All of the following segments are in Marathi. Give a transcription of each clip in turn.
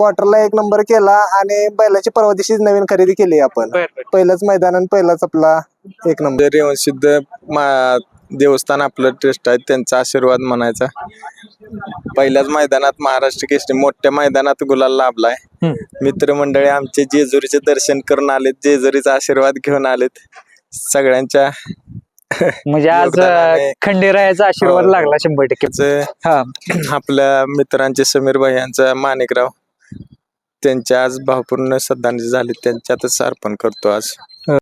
क्वार्टरला एक नंबर केला आणि बैलाची परवा दिवशीच नवीन खरेदी केली आपण. पहिलंच मैदान आणि पहिलाच आपला एक नंबर रेवण सिद्ध मा देवस्थान आपलं ट्रस्ट आहे त्यांचा आशीर्वाद म्हणायचा. पहिल्याच मैदानात महाराष्ट्र केसरी मोठ्या मैदानात गुलाल लाभलाय. मित्रमंडळी आमचे जेजुरीचे दर्शन करून आलेत जेजुरीचा आशीर्वाद घेऊन आलेत. सगळ्यांच्या म्हणजे आज खंडेरायाचा आशीर्वाद हो. लागला शंभर टक्के. हा. आपल्या मित्रांचे समीर भाई यांचा माणिकराव. त्यांच्या आज भावपूर्ण श्रद्धांजली झाली त्यांच्यातच अर्पण करतो आज.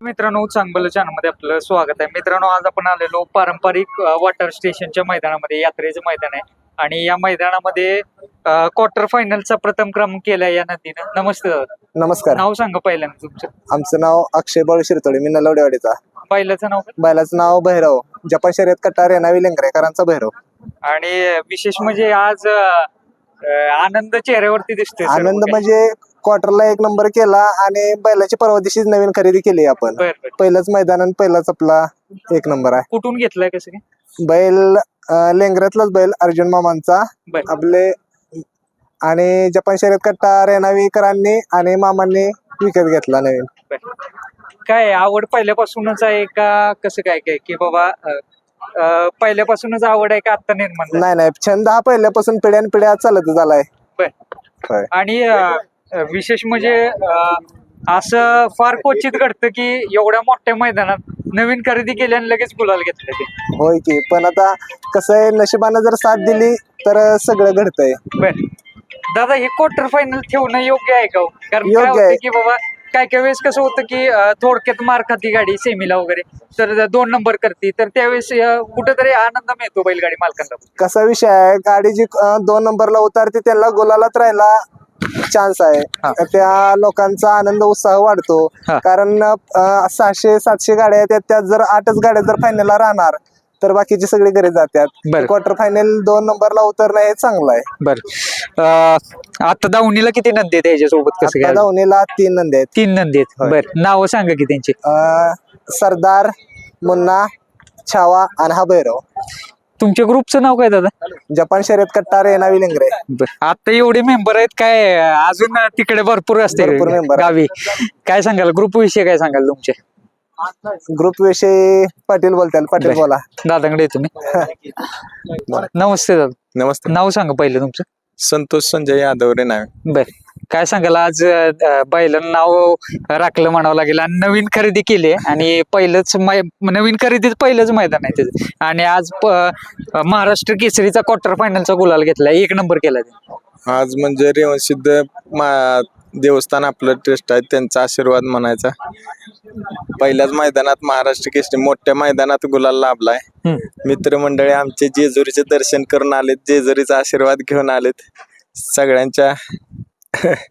मित्रांनो चांगलं चॅनलमध्ये आपलं स्वागत आहे. मित्रांनो आज आपण आलेलो पारंपरिक वॉटर स्टेशनच्या मैदानामध्ये यात्रेचं मैदान आहे. आणि या मैदानामध्ये क्वार्टर फायनलचा प्रथम क्रमांक केलाय या नदीनं. नमस्ते नमस्कार. नाव सांगा पहिल्यांदा तुमचं. आमचं नाव अक्षय बाळू शिरतोडे मी नलवडेवाडीचा. बैलाचं नाव? बैलाचं नाव भैरव. जपान शर्यत कट्टा रेनावी लेंगरेकरांचा भैरव. आणि विशेष म्हणजे आज अ, अ, आनंद चेहऱ्यावरती दिसतोय सर्व आनंद काही. म्हणजे क्वार्टरला एक नंबर केला आणि बैलाची परवा दिवशीच नवीन खरेदी केली आपण. बर बर. पहिलंच मैदान आणि पहिलाच आपला एक नंबर आहे. कुठून घेतलाय कसं काय? बैल अं, लेंगऱ्यातलाच बैल अर्जुन मामांचा. बर. आपले आणि जपान शर्यत कट्टा रेनावीकरांनी आणि मामांनी विकत घेतला नवीन. बर. काय आवड पहिल्यापासूनच आहे का? कसं काय काय की बाबा अ, अ, पहिल्यापासूनच आवड आहे का आता निर्माण झाली? नाही नाही छंद हा पहिल्यापासून पिढ्यान पिढ्या चालत झालाय बर. होय. आणि अ, विशेष म्हणजे अ, असं फार क्वचित घडतं की एवढ्या मोठ्या मैदानात नवीन खरेदी केल्याने लगेच गुलाल घेतलं ते होय की पण आता कसं आहे नशिबानं जर साथ दिली तर सगळं घडतंय बर दादा हे क्वार्टर फायनल ठेवणं योग्य आहे का हो? कारण काय योग्य होतं आहे. की बाबा काय काय वेळेस कसं होतं की अ, थोडक्यात मार खाती गाडी सेमीला वगैरे. तर दोन नंबर करते. तर त्यावेळेस अ, कुठेतरी आनंद मिळतो बैलगाडी मालकांना कसा विषय आहे? गाडी जी अं, दोन नंबरला उतारते त्यांना गोलालाच राहायला चान्स आहे. त्या लोकांचा आनंद उत्साह वाढतो. हा. कारण अं, सहाशे सातशे गाड्या आहेत त्यात जर आठच गाड्या जर फायनलला राहणार तर बाकीची सगळी घरी जातात बरं. क्वार्टर फायनल दोन नंबरला उतरणं हे चांगलं आहे. बर. आता दावणीला किती नंदी आहेत याच्यासोबत कसं आता काय? धावणीला तीन नंदी आहेत. तीन नंदी आहेत. होय. बर. नाव सांगा की त्यांची. अं, सरदार मुन्ना छावा आणि हा भैरव. तुमच्या ग्रुपचं नाव काय दादा? जपान शर्यत कट्टा रेनावी लेंगरे. बर. आता एवढे मेंबर आहेत काय? अजून तिकडे भरपूर असते भरपूर member आहेत. गावी. काय सांगाल? ग्रुप विषय काय सांगाल तुमचे? ग्रुप विषयी पाटील बोलतात पाटील. बोला. दादाकडे येतो मी. नमस्ते दादा. नमस्ते. नाव सांगा पहिलं तुमचं. संतोष संजय यादव रे नाव. बर. काय सांगाल आज अं, बैलांना नाव राखलं म्हणावं लागेल आणि नवीन खरेदी केली आहे आणि पहिलंच मै- नवीन खरेदीच पहिलंच मैदान आहे त्याचं आणि आज प- महाराष्ट्र केसरीचा क्वार्टर फायनलचा गुलाल घेतलाय एक नंबर केला त्याने. आज म्हणजे रेवण सिद्ध मा देवस्थान आपलं ट्रस्ट आहे त्यांचा आशीर्वाद म्हणायचा. पहिल्याच मैदानात महाराष्ट्र केसरी मोठ्या मैदानात गुलाल लाभलाय. मित्रमंडळी आमचे जेजुरीचे दर्शन करून आलेत जेजुरीचा आशीर्वाद घेऊन आलेत सगळ्यांच्या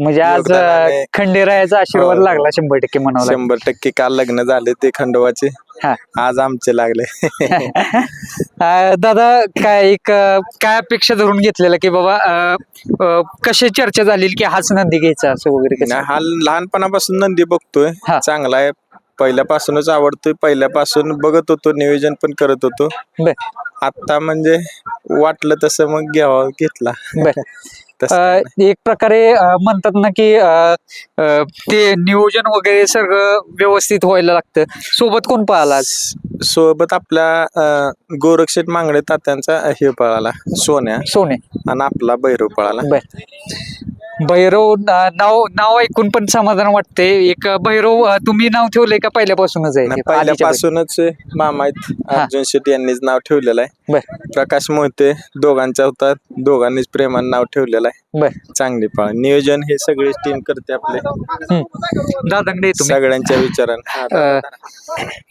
म्हणजे आज योगदानाने- खंडेरायाचा आशीर्वाद हो. लागला शंभर टक्के म्हणावं लागेल शंभर टक्के काल लग्न झाले ते खंडोबाचे हा. आज आमचे लागले अं, दादा काय एक अं, काय अपेक्षा धरून घेतलेलं की बाबा अं, अं, कशी चर्चा झाली की हाच नंदी घ्यायचा असं वगैरे कसं? हा लहानपणापासून नंदी बघतोय हा. चांगला आहे पहिल्यापासूनच आवडतोय. पहिल्यापासून बघत होतो नियोजन पण करत होतो. बर. आता म्हणजे वाटलं तसं मग घ्यावं घेतला. बर. तसं अं, एक प्रकारे अं, म्हणतात ना की अं, अं, ते नियोजन वगैरे सगळं व्यवस्थित व्हायला लागतं. सोबत कोण पाहिला आज? सोबत आपल्या अं, गोरक्षेट मांगडे तात्यांचा हे पळाला सोन्या. सोने आणि आपला भैरव पळाला. बर. भैरव नाव नाव ऐकून पण समाधान वाटते. एक भैरव तुम्ही नाव ठेवलंय का पहिल्यापासूनच आहे? पहिल्यापासूनच मामा आहेत. अर्जुन शेट्टी यांनीच नाव ठेवलेलं आहे. प्रकाश मोहिते दोघांच्या होतात. दोघांनीच प्रेमानं नाव ठेवलेलं आहे. बर. चांगली पळ. नियोजन हे सगळी टीम करते आपले. दादांकडे. सगळ्यांच्या विचारानं.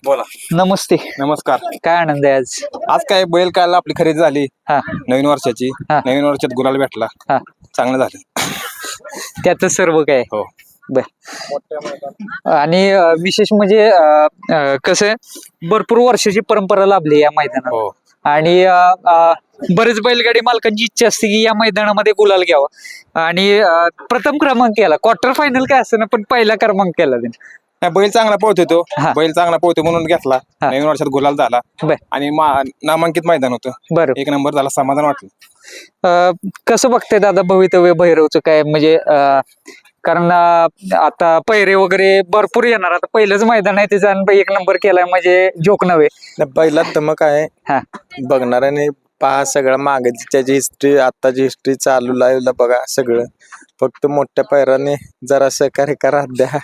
बोला. नमस्ते. नमस्कार. काय आनंद आहे आज? आज काय बैल काल आपली खरेदी झाली. हा. नवीन वर्षाची. नवीन वर्षात गुलाल भेटला. हा. चांगलं झालं. त्यातच सर्व काय? हो. बर. आणि विशेष म्हणजे कसं आहे, भरपूर वर्षाची परंपरा लाभली या मैदानात. हो. आणि बरेच बैलगाडी मालकांची इच्छा असते की या मैदानामध्ये गुलाल घ्यावा. आणि प्रथम क्रमांक केला क्वार्टर फायनल काय असतं ना पण पहिला क्रमांक केला त्याने. नाही, बैल चांगला पोहतो तो. हा. बैल चांगला पोहतो म्हणून घेतला. हा. नवीन वर्षात गुलाल झाला. बर. आणि मा- नामांकित मैदान होतं. बरं. एक नंबर झाला समाधान वाटलं. अं, कसं बघताय दादा भवितव्य भैरवचं काय? म्हणजे अं, कारण अं, आता पैरे वगैरे भरपूर येणार. आता पहिलंच मैदान आहे त्याचा आणि एक नंबर केलाय. म्हणजे जोक नव्हे. पहिला धमक हा. आहे बघणाऱ्याने पहा सगळं मागे त्याची हिस्ट्री आताची हिस्ट्री चालू लाईव्हला बघा सगळं फक्त मोठ्या पैराने जरा सहकार्य करा द्या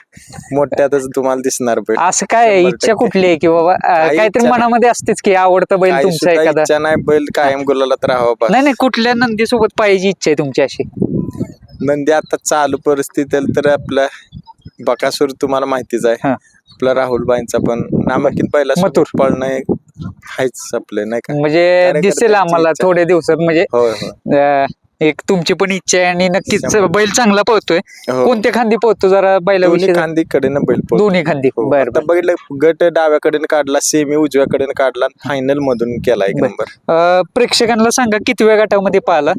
मोठ्यातच तुम्हाला दिसणार बैल असं काय? शंभर इच्छा टक्के. कुठली आहे की बाबा अं, काहीतरी इच्छा. मनामध्ये असतेच की आवडतं बैल काही तुमचा सुद्धा एखादा इच्छा नाही बैल कायम गुलालात राहावा बस नाही नाही कुठल्या नंदी सोबत पाहिजे इच्छा आहे तुमची अशी नंदी आता चालू परिस्थिती तर आपला बकासूर तुम्हाला माहितीच आहे हा. आपला राहुलबाईंचा पण नामांकित पहिला मथुर. पळणं एक आहेच आपलं नाही का म्हणजे दिसेल आम्हाला इच्छा. थोड्या दिवसात म्हणजे होय होय अं, एक तुमची पण इच्छा आहे आणि नक्कीच शंभर. बैल चांगला पळतोय हो. कोणत्या खांदी पळतो जरा दोन्ही बैलाविषयी खांदी कडेनं बैल पळतो. दोन्ही खांदी हो. बर आता बघितलं गट डाव्याकडे काढला सेमी उजव्याकडे काढला फायनल मधून केला एक बर. नंबर बर प्रेक्षकांना सांगा कितव्या गटामध्ये पाहिला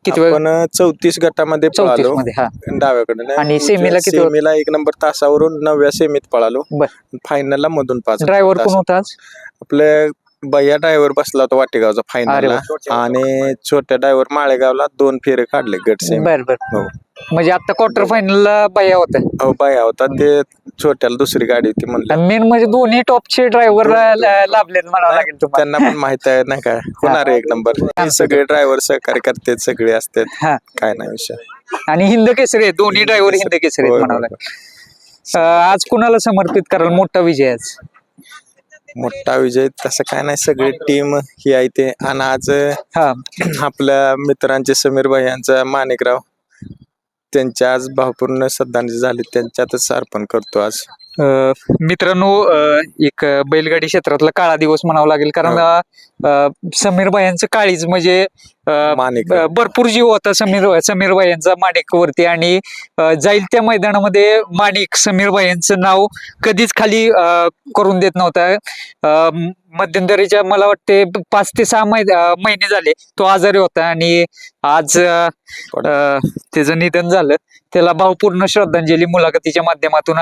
अं, कितव्या आपण चौतीस गटामध्ये चौतीस पळालो. मध्ये हा. डाव्याकडे आणि सेमीला किती होत- सेमीला एक नंबर तासावरून नवव्या सेमीत पळालो. बर. फायनलला मधून पाच ड्रायव्हर तास. कोण होता आज? आपले भैया ड्रायव्हर बसला होता वाटेगावचा फायनलला आणि छोट्या ड्रायव्हर माळेगावला दोन फेरे काढले गट सेमी बर बर. हो. म्हणजे आता क्वार्टर फायनलला बाया होता हो बाया होता ते छोट्याला दुसरी गाडी होती म्हणलं. मेन म्हणजे दोन्ही टॉपचे ड्रायव्हर लाभलेत म्हणावं लागेल तुम्हाला. त्यांना पण माहीत आहे नाही काय होणार आहे एक नंबर हे. सगळे ड्रायव्हर सहकार्य करतात सगळे असतात. हा. काय नाही विषय. आणि हिंद केसरी आहे दोन्ही ड्रायव्हर हिंद केसरी आहेत होय, म्हणावं होय. लागेल. अं, आज कुणाला समर्पित कराल मोठा विजय आज? मोठा विजय तसं काय नाही. सगळी टीम ही आहे ते. आणि आज हा. आपल्या मित्रांचे समीर भाई यांचा माणिकराव त्यांच्या आज भावपूर्ण श्रद्धांजली झाली. त्यांच्यातच अर्पण करतो आज. मित्रांनो एक बैलगाडी क्षेत्रातला काळा दिवस म्हणावा लागेल कारण अं, समीर यांचं काळीज म्हणजे भरपूर जीव होता समीर समीर यांचा माणिक वरती आणि जाईल त्या मैदानामध्ये माणिक समीर यांचं नाव कधीच खाली अं, करून देत नव्हता. अं, मध्यंतरीच्या मला वाटते पाच ते सहा महिने झाले तो आजारी होता आणि आज त्याचं निधन झालं. त्याला भावपूर्ण श्रद्धांजली मुलाखतीच्या माध्यमातून